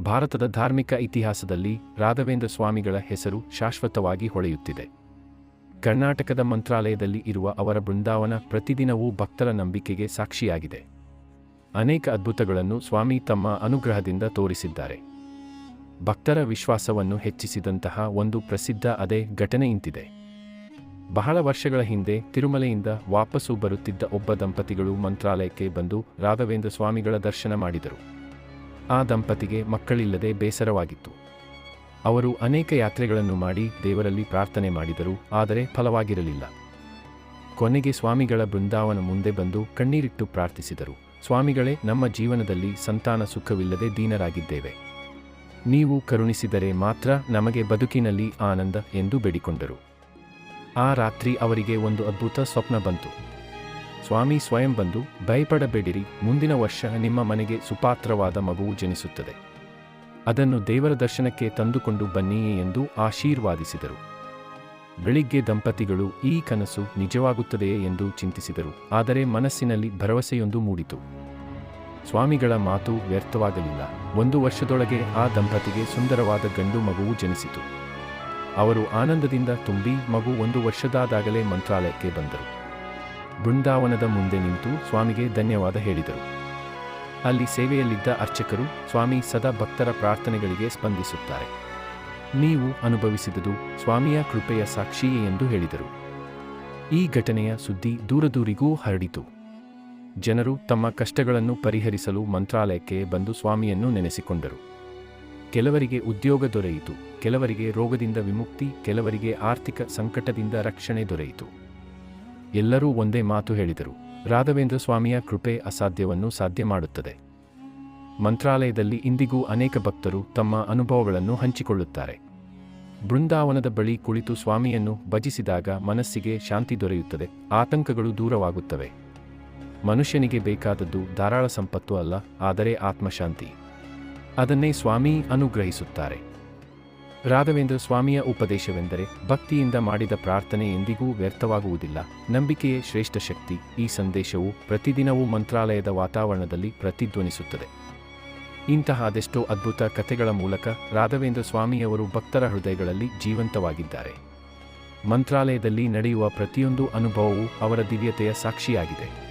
ಭಾರತದ ಧಾರ್ಮಿಕ ಇತಿಹಾಸದಲ್ಲಿ ರಾಘವೇಂದ್ರ ಸ್ವಾಮಿಗಳ ಹೆಸರು ಶಾಶ್ವತವಾಗಿ ಹೊಳೆಯುತ್ತಿದೆ. ಕರ್ನಾಟಕದ ಮಂತ್ರಾಲಯದಲ್ಲಿ ಇರುವ ಅವರ ಬೃಂದಾವನ ಪ್ರತಿದಿನವೂ ಭಕ್ತರ ನಂಬಿಕೆಗೆ ಸಾಕ್ಷಿಯಾಗಿದೆ. ಅನೇಕ ಅದ್ಭುತಗಳನ್ನು ಸ್ವಾಮಿ ತಮ್ಮ ಅನುಗ್ರಹದಿಂದ ತೋರಿಸಿದ್ದಾರೆ. ಭಕ್ತರ ವಿಶ್ವಾಸವನ್ನು ಹೆಚ್ಚಿಸಿದಂತಹ ಒಂದು ಪ್ರಸಿದ್ಧ ಅದೇ ಘಟನೆ ಇಂತಿದೆ. ಬಹಳ ವರ್ಷಗಳ ಹಿಂದೆ ತಿರುಮಲೆಯಿಂದ ವಾಪಸ್ಸು ಬರುತ್ತಿದ್ದ ಒಬ್ಬ ದಂಪತಿಗಳು ಮಂತ್ರಾಲಯಕ್ಕೆ ಬಂದು ರಾಘವೇಂದ್ರ ಸ್ವಾಮಿಗಳ ದರ್ಶನ ಮಾಡಿದರು. ಆ ದಂಪತಿಗೆ ಮಕ್ಕಳಿಲ್ಲದೆ ಬೇಸರವಾಗಿತ್ತು. ಅವರು ಅನೇಕ ಯಾತ್ರೆಗಳನ್ನು ಮಾಡಿ ದೇವರಲ್ಲಿ ಪ್ರಾರ್ಥನೆ ಮಾಡಿದರು, ಆದರೆ ಫಲವಾಗಿರಲಿಲ್ಲ. ಕೊನೆಗೆ ಸ್ವಾಮಿಗಳ ಬೃಂದಾವನ ಮುಂದೆ ಬಂದು ಕಣ್ಣೀರಿಟ್ಟು ಪ್ರಾರ್ಥಿಸಿದರು. ಸ್ವಾಮಿಗಳೇ, ನಮ್ಮ ಜೀವನದಲ್ಲಿ ಸಂತಾನ ಸುಖವಿಲ್ಲದೆ ದೀನರಾಗಿದ್ದೇವೆ. ನೀವು ಕರುಣಿಸಿದರೆ ಮಾತ್ರ ನಮಗೆ ಬದುಕಿನಲ್ಲಿ ಆನಂದ ಎಂದು ಬೇಡಿಕೊಂಡರು. ಆ ರಾತ್ರಿ ಅವರಿಗೆ ಒಂದು ಅದ್ಭುತ ಸ್ವಪ್ನ ಬಂತು. ಸ್ವಾಮಿ ಸ್ವಯಂ ಬಂದು, ಭಯಪಡಬೇಡಿರಿ, ಮುಂದಿನ ವರ್ಷ ನಿಮ್ಮ ಮನೆಗೆ ಸುಪಾತ್ರವಾದ ಮಗುವು ಜನಿಸುತ್ತದೆ. ಅದನ್ನು ದೇವರ ದರ್ಶನಕ್ಕೆ ತಂದುಕೊಂಡು ಬನ್ನಿಯೇ ಎಂದು ಆಶೀರ್ವಾದಿಸಿದರು. ಬೆಳಿಗ್ಗೆ ದಂಪತಿಗಳು, ಈ ಕನಸು ನಿಜವಾಗುತ್ತದೆಯೇ ಎಂದು ಚಿಂತಿಸಿದರು, ಆದರೆ ಮನಸ್ಸಿನಲ್ಲಿ ಭರವಸೆಯೊಂದು ಮೂಡಿತು. ಸ್ವಾಮಿಗಳ ಮಾತು ವ್ಯರ್ಥವಾಗಲಿಲ್ಲ. ಒಂದು ವರ್ಷದೊಳಗೆ ಆ ದಂಪತಿಗೆ ಸುಂದರವಾದ ಗಂಡು ಮಗುವು ಜನಿಸಿತು. ಅವರು ಆನಂದದಿಂದ ತುಂಬಿ ಮಗು ಒಂದು ವರ್ಷದಾದಾಗಲೇ ಮಂತ್ರಾಲಯಕ್ಕೆ ಬಂದರು. ಬೃಂದಾವನದ ಮುಂದೆ ನಿಂತು ಸ್ವಾಮಿಗೆ ಧನ್ಯವಾದ ಹೇಳಿದರು. ಅಲ್ಲಿ ಸೇವೆಯಲ್ಲಿದ್ದ ಅರ್ಚಕರು ಸ್ವಾಮಿ ಸದಾ ಭಕ್ತರ ಪ್ರಾರ್ಥನೆಗಳಿಗೆ ಸ್ಪಂದಿಸುತ್ತಾರೆ. ನೀವು ಅನುಭವಿಸಿದುದು ಸ್ವಾಮಿಯ ಕೃಪೆಯ ಸಾಕ್ಷಿಯೇ ಎಂದು ಹೇಳಿದರು. ಈ ಘಟನೆಯ ಸುದ್ದಿ ದೂರದೂರಿಗೂ ಹರಡಿತು. ಜನರು ತಮ್ಮ ಕಷ್ಟಗಳನ್ನು ಪರಿಹರಿಸಲು ಮಂತ್ರಾಲಯಕ್ಕೆ ಬಂದು ಸ್ವಾಮಿಯನ್ನು ನೆನೆಸಿಕೊಂಡರು. ಕೆಲವರಿಗೆ ಉದ್ಯೋಗ ದೊರೆಯಿತು, ಕೆಲವರಿಗೆ ರೋಗದಿಂದ ವಿಮುಕ್ತಿ, ಕೆಲವರಿಗೆ ಆರ್ಥಿಕ ಸಂಕಟದಿಂದ ರಕ್ಷಣೆ ದೊರೆಯಿತು. ಎಲ್ಲರೂ ಒಂದೇ ಮಾತು ಹೇಳಿದರು. ರಾಘವೇಂದ್ರ ಸ್ವಾಮಿಯ ಕೃಪೆ ಅಸಾಧ್ಯವನ್ನು ಸಾಧ್ಯ ಮಾಡುತ್ತದೆ. ಮಂತ್ರಾಲಯದಲ್ಲಿ ಇಂದಿಗೂ ಅನೇಕ ಭಕ್ತರು ತಮ್ಮ ಅನುಭವಗಳನ್ನು ಹಂಚಿಕೊಳ್ಳುತ್ತಾರೆ. ಬೃಂದಾವನದ ಬಳಿ ಕುಳಿತು ಸ್ವಾಮಿಯನ್ನು ಭಜಿಸಿದಾಗ ಮನಸ್ಸಿಗೆ ಶಾಂತಿ ದೊರೆಯುತ್ತದೆ, ಆತಂಕಗಳು ದೂರವಾಗುತ್ತವೆ. ಮನುಷ್ಯನಿಗೆ ಬೇಕಾದದ್ದು ಧಾರಾಳ ಸಂಪತ್ತು ಅಲ್ಲ, ಆದರೆ ಆತ್ಮಶಾಂತಿ. ಅದನ್ನೇ ಸ್ವಾಮಿ ಅನುಗ್ರಹಿಸುತ್ತಾರೆ. ರಾಘವೇಂದ್ರ ಸ್ವಾಮಿಯ ಉಪದೇಶವೆಂದರೆ ಭಕ್ತಿಯಿಂದ ಮಾಡಿದ ಪ್ರಾರ್ಥನೆ ಎಂದಿಗೂ ವ್ಯರ್ಥವಾಗುವುದಿಲ್ಲ. ನಂಬಿಕೆಯೇ ಶ್ರೇಷ್ಠ ಶಕ್ತಿ. ಈ ಸಂದೇಶವು ಪ್ರತಿದಿನವೂ ಮಂತ್ರಾಲಯದ ವಾತಾವರಣದಲ್ಲಿ ಪ್ರತಿಧ್ವನಿಸುತ್ತದೆ. ಇಂತಹ ಅದೆಷ್ಟೋ ಅದ್ಭುತ ಕಥೆಗಳ ಮೂಲಕ ರಾಘವೇಂದ್ರ ಸ್ವಾಮಿಯವರು ಭಕ್ತರ ಹೃದಯಗಳಲ್ಲಿ ಜೀವಂತವಾಗಿದ್ದಾರೆ. ಮಂತ್ರಾಲಯದಲ್ಲಿ ನಡೆಯುವ ಪ್ರತಿಯೊಂದು ಅನುಭವವೂ ಅವರ ದಿವ್ಯತೆಯ ಸಾಕ್ಷಿಯಾಗಿದೆ.